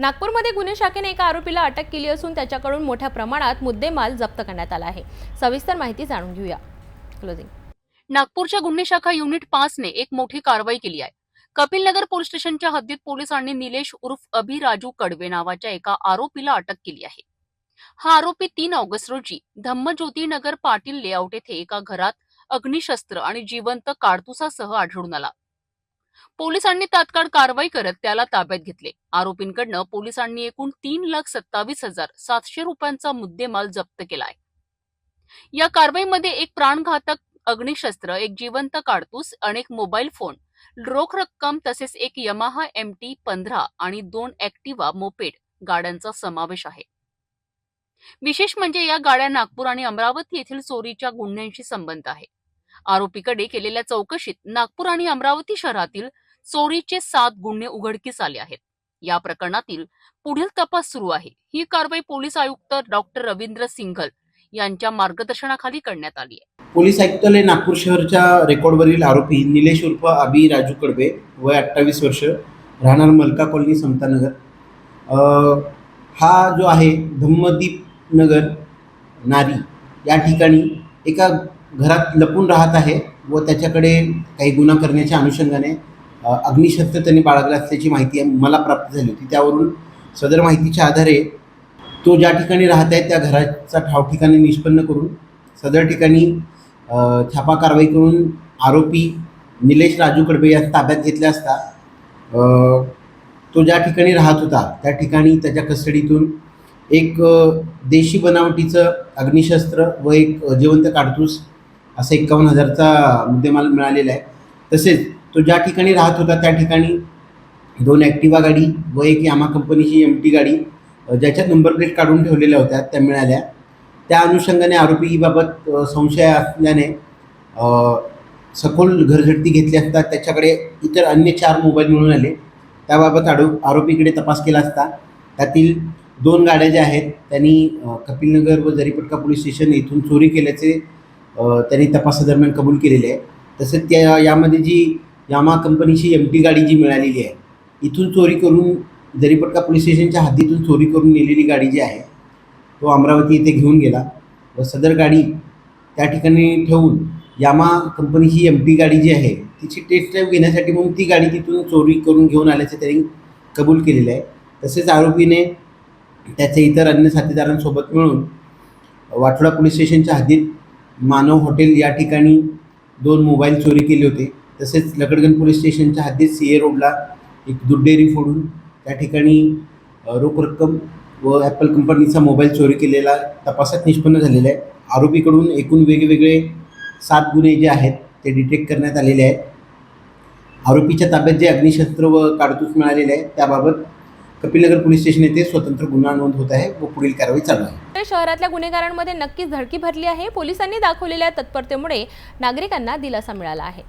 नागपूरमध्ये गुन्हे शाखेने एका आरोपीला अटक केली असून त्याच्याकडून मोठ्या प्रमाणात मुद्देमाल जप्त करण्यात आला आहे. सविस्तर माहिती जाणून घेऊया. क्लोजिंग नागपूरच्या गुन्हे शाखा युनिट पाचने एक मोठी कारवाई केली आहे. कपिल नगर पोलीस स्टेशनच्या हद्दीत पोलिसांनी निलेश उर्फ अभिराजू कडवे नावाच्या एका आरोपीला अटक केली आहे. हा आरोपी तीन ऑगस्ट रोजी धम्मज्योती नगर पाटील लेआउट येथे एका घरात अग्निशस्त्र आणि जिवंत काडतुसासह आढळून आला. पोलिसांनी तात्काळ कारवाई करत त्याला ताब्यात घेतले. आरोपींकडनं पोलिसांनी एकूण तीन लाख सत्तावीस हजार सातशे रुपयांचा मुद्देमाल जप्त केलाय. या कारवाईमध्ये एक प्राणघातक अग्निशस्त्र एक जिवंत काडतूस अनेक मोबाईल फोन रोख रक्कम तसेच एक यमाहा एम टी पंधरा आणि दोन ऍक्टिवा मोपेड गाड्यांचा समावेश आहे. विशेष म्हणजे या गाड्या नागपूर आणि अमरावती येथील चोरीच्या गुन्ह्यांशी संबंध आहे. आरोपीकडे केलेल्या चौकशीत नागपूर आणि अमरावती शहरातील चोरीचे सात गुन्हे उघडकीस आले आहेत. या प्रकरणातील पुढील तपास सुरू आहे. ही कारवाई पोलीस आयुक्त डॉक्टर रवींद्र सिंघल यांच्या मार्गदर्शनाखाली करण्यात आली आहे. पोलीस आयुक्तालय नागपूर शहरच्या रेकॉर्डवरील आरोपी निलेश उर्फ अभि राजू कडबे वय अठ्ठावीस वर्ष राहणार मलका कॉलनी समतानगर हा जो आहे धम्मदीप नगर नारी या ठिकाणी एका घरात लपून राहत आहे व त्याच्याकडे काही गुन्हा करण्याच्या अनुषंगाने अग्निशस्त्र त्यांनी बाळगलं असल्याची माहिती मला प्राप्त झाली होती. त्यावरून सदर माहितीच्या आधारे तो ज्या ठिकाणी राहत आहे त्या घराचा ठाव ठिकाणी निष्पन्न करून सदर ठिकाणी छापा कारवाई करून आरोपी निलेश राजू कडबे या ताब्यात घेतल्या असता तो ज्या ठिकाणी राहत होता त्या ठिकाणी त्याच्या कस्टडीतून एक देशी बनावटीचं अग्निशस्त्र व एक जिवंत काडतूस असं एकावन्न हजारचा मुद्देमाल मिळालेला आहे. तसेच तो ज्या ठिकाणी राहत होता त्या ठिकाणी दोन ॲक्टिवा गाडी व एक यामा कंपनीची एम टी गाडी ज्याच्यात नंबर प्लेट काढून ठेवलेल्या होत्या त्या मिळाल्या. त्या अनुषंगाने आरोपीबाबत संशय असल्याने सखोल घरझडती घेतली असता त्याच्याकडे इतर अन्य चार मोबाईल मिळून आले. त्याबाबत आडो आरोपीकडे तपास केला असता त्यातील दोन गाड्या ज्या आहेत त्यांनी कपिलनगर व जरीपटका पोलीस स्टेशन येथून चोरी केल्याचे त्यांनी तपासादरम्यान कबूल केलेले आहे. तसेच त्या यामध्ये जी यामा कंपनीची एम टी गाडी जी मिळालेली आहे इथून चोरी करून जरीपटका पोलीस स्टेशनच्या हद्दीतून चोरी करून नेलेली गाडी जी आहे तो अमरावती येथे घेऊन गेला. व सदर गाडी त्या ठिकाणी ठेवून यामा कंपनीची एम टी गाडी जी आहे तिची टेस्ट ड्राईव्ह घेण्यासाठी म्हणून ती गाडी तिथून चोरी करून घेऊन आल्याचे त्यांनी कबूल केलेलं आहे. तसेच आरोपीने त्याचे इतर अन्य साथीदारांसोबत मिळून वाठोडा पोलीस स्टेशनच्या हद्दीत मानव हॉटेल या ठिकाणी दोन मोबाईल चोरी केले होते. तसेच लकडगण पोलीस स्टेशनच्या हद्दीत सी ए रोडला एक दूध डेअरी फोडून त्या ठिकाणी रोख रक्कम व ॲपल कंपनीचा मोबाईल चोरी केलेला तपासात निष्पन्न झालेला आहे. आरोपीकडून एकूण वेगवेगळे सात गुन्हे जे आहेत ते डिटेक्ट करण्यात आलेले आहेत. आरोपीच्या ताब्यात जे अग्निशस्त्र व काडतूस मिळालेले आहे त्याबाबत कपिलनगर पोलीस स्टेशन येथे स्वतंत्र गुन्हा नोंद होत आहे व पुढील कारवाई चालू आहे. शहरातल्या गुन्हेगारांमध्ये नक्कीच धडकी भरली आहे. पोलिसांनी दाखवलेल्या तत्परतेमुळे नागरिकांना दिलासा मिळाला आहे.